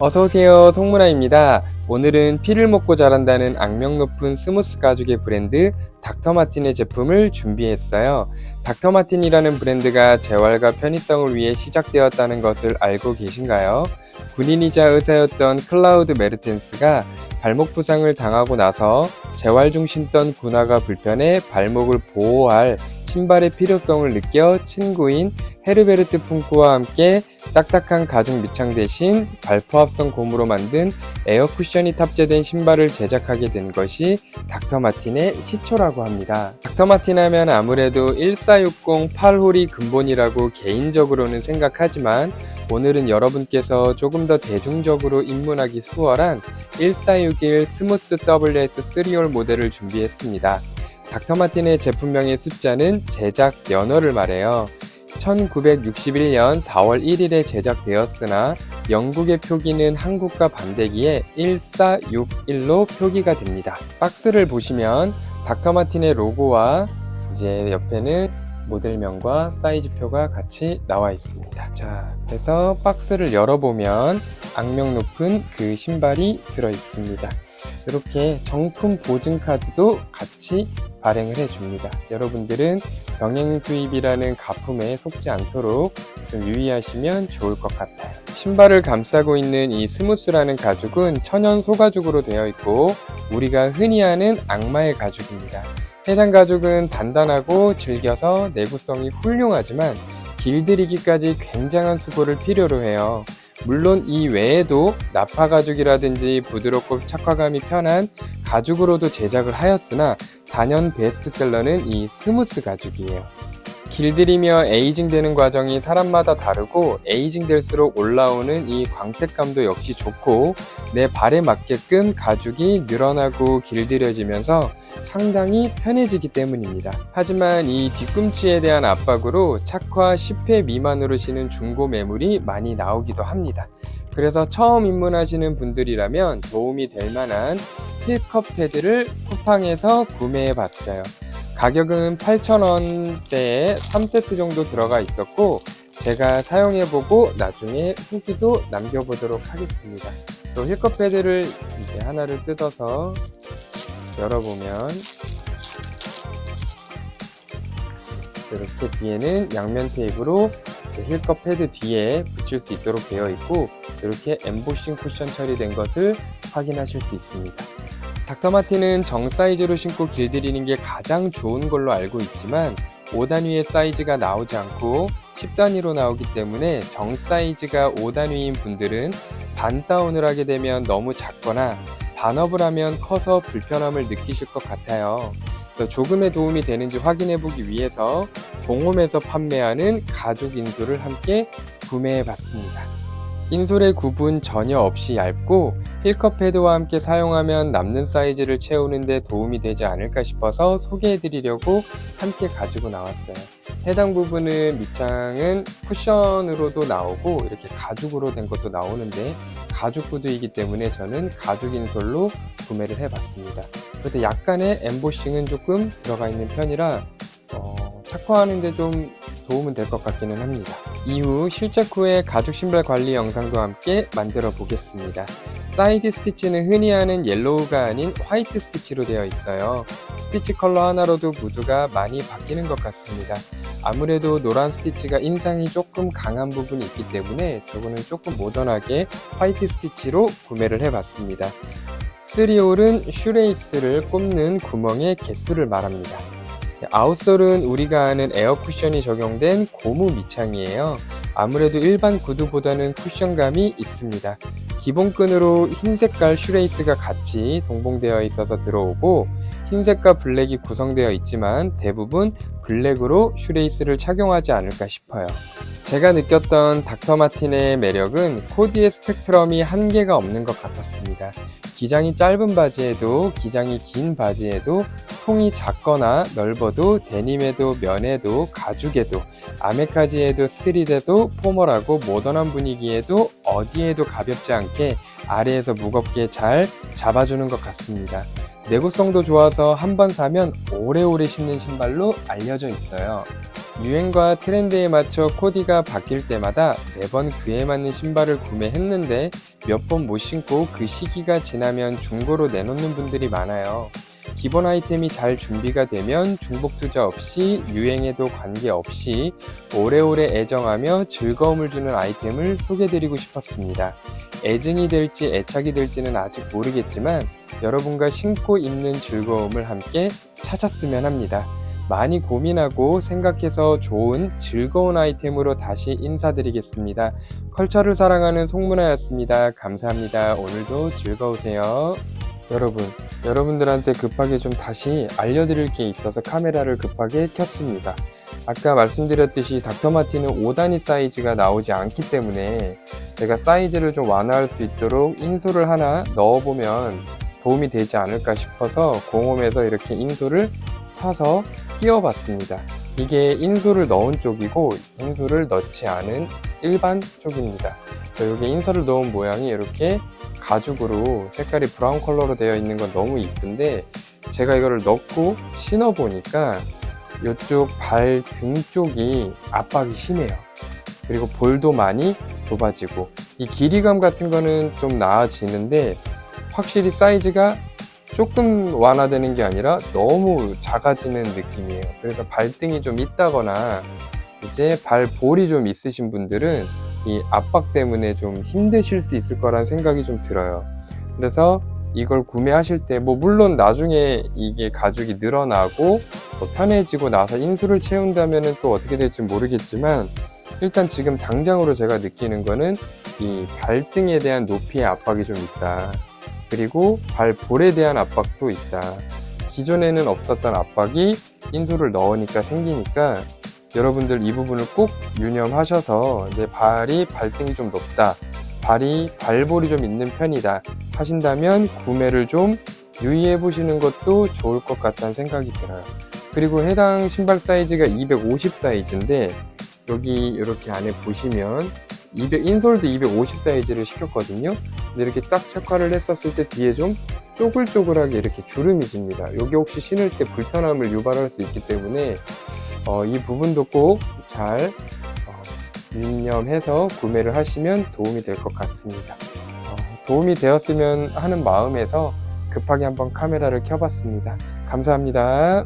어서오세요. 송문아입니다. 오늘은 피를 먹고 자란다는 악명 높은 스무스 가죽의 브랜드 닥터마틴의 제품을 준비했어요. 닥터마틴이라는 브랜드가 재활과 편의성을 위해 시작되었다는 것을 알고 계신가요? 군인이자 의사였던 클라우드 메르텐스가 발목 부상을 당하고 나서 재활 중 신던 군화가 불편해 발목을 보호할 신발의 필요성을 느껴 친구인 헤르베르트 풍크와 함께 딱딱한 가죽 밑창 대신 발포합성 고무로 만든 에어 쿠션이 탑재된 신발을 제작하게 된 것이 닥터 마틴의 시초라고 합니다. 닥터 마틴 하면 아무래도 1460 8홀이 근본이라고 개인적으로는 생각하지만 오늘은 여러분께서 조금 더 대중적으로 입문하기 수월한 1461 스무스 WS 3홀 모델을 준비했습니다. 닥터 마틴의 제품명의 숫자는 제작 연월을 말해요. 1961년 4월 1일에 제작되었으나 영국의 표기는 한국과 반대기에 1461로 표기가 됩니다. 박스를 보시면 닥터마틴의 로고와 이제 옆에는 모델명과 사이즈표가 같이 나와 있습니다. 자, 그래서 박스를 열어보면 악명 높은 그 신발이 들어 있습니다. 이렇게 정품 보증 카드도 같이 발행을 해줍니다. 여러분들은 병행 수입이라는 가품에 속지 않도록 좀 유의하시면 좋을 것 같아요. 신발을 감싸고 있는 이 스무스라는 가죽은 천연 소가죽으로 되어 있고 우리가 흔히 아는 악마의 가죽입니다. 해당 가죽은 단단하고 질겨서 내구성이 훌륭하지만 길들이기까지 굉장한 수고를 필요로 해요. 물론 이 외에도 나파 가죽이라든지 부드럽고 착화감이 편한 가죽으로도 제작을 하였으나 단연 베스트셀러는 이 스무스 가죽이에요. 길들이며 에이징 되는 과정이 사람마다 다르고 에이징 될수록 올라오는 이 광택감도 역시 좋고 내 발에 맞게끔 가죽이 늘어나고 길들여지면서 상당히 편해지기 때문입니다. 하지만 이 뒤꿈치에 대한 압박으로 착화 10회 미만으로 신은 중고 매물이 많이 나오기도 합니다. 그래서 처음 입문하시는 분들이라면 도움이 될 만한 힐컵 패드를 쿠팡에서 구매해 봤어요. 가격은 8,000원대에 3세트 정도 들어가 있었고 제가 사용해보고 나중에 후기도 남겨보도록 하겠습니다. 또 힐컵 패드를 이제 하나를 뜯어서 열어보면 이렇게 뒤에는 양면 테이프로 힐컵 패드 뒤에 붙일 수 있도록 되어 있고 이렇게 엠보싱 쿠션 처리된 것을 확인하실 수 있습니다. 닥터마틴은 정 사이즈로 신고 길들이는 게 가장 좋은 걸로 알고 있지만 5단위의 사이즈가 나오지 않고 10단위로 나오기 때문에 정 사이즈가 5단위인 분들은 반 다운을 하게 되면 너무 작거나 반업을 하면 커서 불편함을 느끼실 것 같아요. 또 조금의 도움이 되는지 확인해 보기 위해서 공홈에서 판매하는 가죽 인솔을 함께 구매해 봤습니다. 인솔의 굽은 전혀 없이 얇고 힐컵 패드와 함께 사용하면 남는 사이즈를 채우는데 도움이 되지 않을까 싶어서 소개해 드리려고 함께 가지고 나왔어요. 해당 부분은 밑창은 쿠션으로도 나오고 이렇게 가죽으로 된 것도 나오는데 가죽 구두이기 때문에 저는 가죽 인솔로 구매를 해 봤습니다. 그런데 약간의 엠보싱은 조금 들어가 있는 편이라 어, 착화하는데 좀 도움은 될 것 같기는 합니다. 이후 실착 후에 가죽 신발 관리 영상도 함께 만들어 보겠습니다. 사이드 스티치는 흔히 하는 옐로우가 아닌 화이트 스티치로 되어 있어요. 스티치 컬러 하나로도 무드가 많이 바뀌는 것 같습니다. 아무래도 노란 스티치가 인상이 조금 강한 부분이 있기 때문에 저거는 조금 모던하게 화이트 스티치로 구매를 해봤습니다. 3홀은 슈레이스를 꼽는 구멍의 개수를 말합니다. 아웃솔은 우리가 아는 에어 쿠션이 적용된 고무 밑창이에요. 아무래도 일반 구두보다는 쿠션감이 있습니다. 기본끈으로 흰 색깔 슈레이스가 같이 동봉되어 있어서 들어오고 흰색과 블랙이 구성되어 있지만 대부분 블랙으로 슈레이스를 착용하지 않을까 싶어요. 제가 느꼈던 닥터 마틴의 매력은 코디의 스펙트럼이 한계가 없는 것 같았습니다. 기장이 짧은 바지에도 기장이 긴 바지에도 통이 작거나 넓어도 데님에도 면에도 가죽에도 아메카지에도 스트릿에도 포멀하고 모던한 분위기에도 어디에도 가볍지 않게 아래에서 무겁게 잘 잡아주는 것 같습니다. 내구성도 좋아서 한 번 사면 오래오래 신는 신발로 알려져 있어요. 유행과 트렌드에 맞춰 코디가 바뀔 때마다 매번 그에 맞는 신발을 구매했는데 몇 번 못 신고 그 시기가 지나면 중고로 내놓는 분들이 많아요. 기본 아이템이 잘 준비가 되면 중복 투자 없이 유행에도 관계없이 오래오래 애정하며 즐거움을 주는 아이템을 소개드리고 싶었습니다. 애증이 될지 애착이 될지는 아직 모르겠지만 여러분과 신고 입는 즐거움을 함께 찾았으면 합니다. 많이 고민하고 생각해서 좋은 즐거운 아이템으로 다시 인사드리겠습니다. 컬처를 사랑하는 송문아였습니다. 감사합니다. 오늘도 즐거우세요. 여러분, 여러분들한테 급하게 좀 다시 알려드릴 게 있어서 카메라를 급하게 켰습니다. 아까 말씀드렸듯이 닥터마틴은 5단위 사이즈가 나오지 않기 때문에 제가 사이즈를 좀 완화할 수 있도록 인솔을 하나 넣어보면 도움이 되지 않을까 싶어서 공홈에서 이렇게 인솔을 사서 끼워봤습니다. 이게 인솔을 넣은 쪽이고 인솔을 넣지 않은 일반 쪽입니다. 자, 여기 인솔을 넣은 모양이 이렇게 가죽으로 색깔이 브라운 컬러로 되어 있는 건 너무 이쁜데 제가 이거를 넣고 신어 보니까 이쪽 발 등 쪽이 압박이 심해요. 그리고 볼도 많이 좁아지고 이 길이감 같은 거는 좀 나아지는데 확실히 사이즈가 조금 완화되는 게 아니라 너무 작아지는 느낌이에요. 그래서 발등이 좀 있다거나 이제 발볼이 좀 있으신 분들은 이 압박 때문에 좀 힘드실 수 있을 거란 생각이 좀 들어요. 그래서 이걸 구매하실 때, 뭐, 물론 나중에 이게 가죽이 늘어나고 뭐 편해지고 나서 인수를 채운다면 또 어떻게 될지 모르겠지만, 일단 지금 당장으로 제가 느끼는 거는 이 발등에 대한 높이의 압박이 좀 있다. 그리고 발볼에 대한 압박도 있다. 기존에는 없었던 압박이 인수를 넣으니까 생기니까 여러분들 이 부분을 꼭 유념하셔서 내 발이 발등이 좀 높다. 발이 발볼이 좀 있는 편이다 하신다면 구매를 좀 유의해 보시는 것도 좋을 것 같다는 생각이 들어요. 그리고 해당 신발 사이즈가 250 사이즈인데 여기 이렇게 안에 보시면 200, 인솔도 250 사이즈를 시켰거든요. 근데 이렇게 딱 착화를 했었을 때 뒤에 좀 쪼글쪼글하게 이렇게 주름이 집니다. 여기 혹시 신을 때 불편함을 유발할 수 있기 때문에 어, 이 부분도 꼭잘 어, 유념해서 구매를 하시면 도움이 될 것 같습니다. 어, 도움이 되었으면 하는 마음에서 급하게 한번 카메라를 켜봤습니다. 감사합니다.